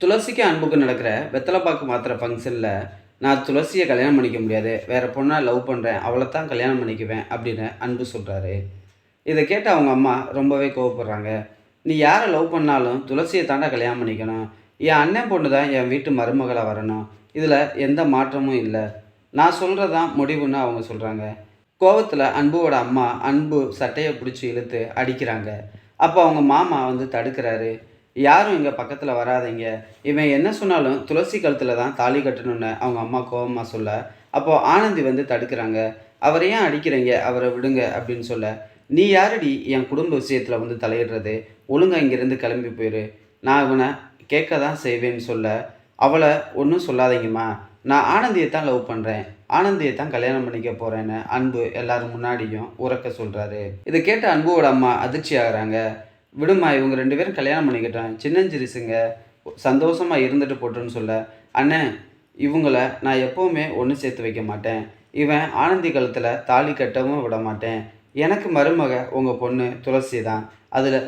துளசிக்கு அன்புக்கு நடக்கிற வெத்தலைப்பாக்கு மாத்திர ஃபங்க்ஷனில் நான் துளசியை கல்யாணம் பண்ணிக்க முடியாது. வேறு பொண்ணாக லவ் பண்ணுறேன் அவளை தான் கல்யாணம் பண்ணிக்குவேன் அப்படின்னு அன்பு சொல்கிறாரு இதை கேட்டு அவங்க அம்மா ரொம்பவே கோவப்படுறாங்க. நீ யாரை லவ் பண்ணாலும் துளசியை தாண்டா கல்யாணம் பண்ணிக்கணும். என் அண்ணன் பொண்ணு தான் என் வீட்டு மருமகளாக வரணும். இதில் எந்த மாற்றமும் இல்லை. நான் சொல்கிறதான் முடிவுன்னு அவங்க சொல்கிறாங்க கோவத்தில் அன்புவோட அம்மா அன்பு சட்டையை பிடிச்சி இழுத்து அடிக்கிறாங்க. அப்போ அவங்க மாமா வந்து தடுக்கிறாரு. யாரும் இங்கே பக்கத்தில் வராதீங்க. இவன் என்ன சொன்னாலும் துளசி கழுத்தில் தான் தாலி கட்டணும்னு அவங்க அம்மா கோபமாக சொல்ல. அப்போது ஆனந்தி வந்து தடுக்கிறாங்க. அவரை ஏன் அடிக்கிறீங்க? அவரை விடுங்க அப்படின்னு சொல்ல. நீ யாரடி? என் குடும்ப விஷயத்தில் வந்து தலையிடுறது. ஒழுங்காக இங்கேருந்து கிளம்பி போயிரு. நான் இவனை கேட்க தான் செய்வேன்னு சொல்ல. அவளை ஒன்றும் சொல்லாதீங்கம்மா. நான் ஆனந்தியை தான் லவ் பண்ணுறேன் ஆனந்தியை தான் கல்யாணம் பண்ணிக்க போகிறேன்னு அன்பு எல்லாரும் முன்னாடியும் உறக்க சொல்கிறாரு இதை கேட்ட அன்புவோட அம்மா அதிர்ச்சி ஆகுறாங்க. விடுமா இவங்க ரெண்டு பேரும் கல்யாணம் பண்ணிக்கிட்டான் சின்னஞ்சிரிசுங்க சந்தோஷமாக இருந்துட்டு போட்டுன்னு சொல்ல அண்ணன் இவங்கள நான் எப்போவுமே ஒன்று சேர்த்து வைக்க மாட்டேன். இவன் ஆனந்தி காலத்தில் தாலி கட்டவும் விட மாட்டேன். எனக்கு மருமக உங்கள் பொண்ணு துளசி தான். அதில்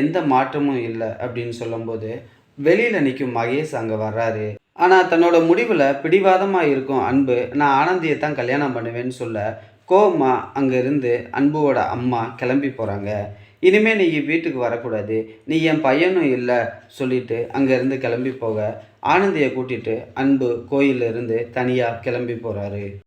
எந்த மாற்றமும் இல்லை அப்படின்னு சொல்லும்போது வெளியில் நிற்கும் மகேஷ் அங்கே வர்றாரு. ஆனால் தன்னோட முடிவில் பிடிவாதமாக இருக்கும் அன்பு நான் ஆனந்தியை தான் கல்யாணம் பண்ணுவேன்னு சொல்ல கோமா அங்கே இருந்து அன்புவோட அம்மா கிளம்பி போகிறாங்க இனிமேல் நீ வீட்டுக்கு வரக்கூடாது. நீ என் பையனும் இல்லை சொல்லிட்டு அங்கேருந்து கிளம்பி போக ஆனந்தியை கூட்டிட்டு அன்பு கோயிலிருந்து இருந்து தனியாக கிளம்பி போகிறாரு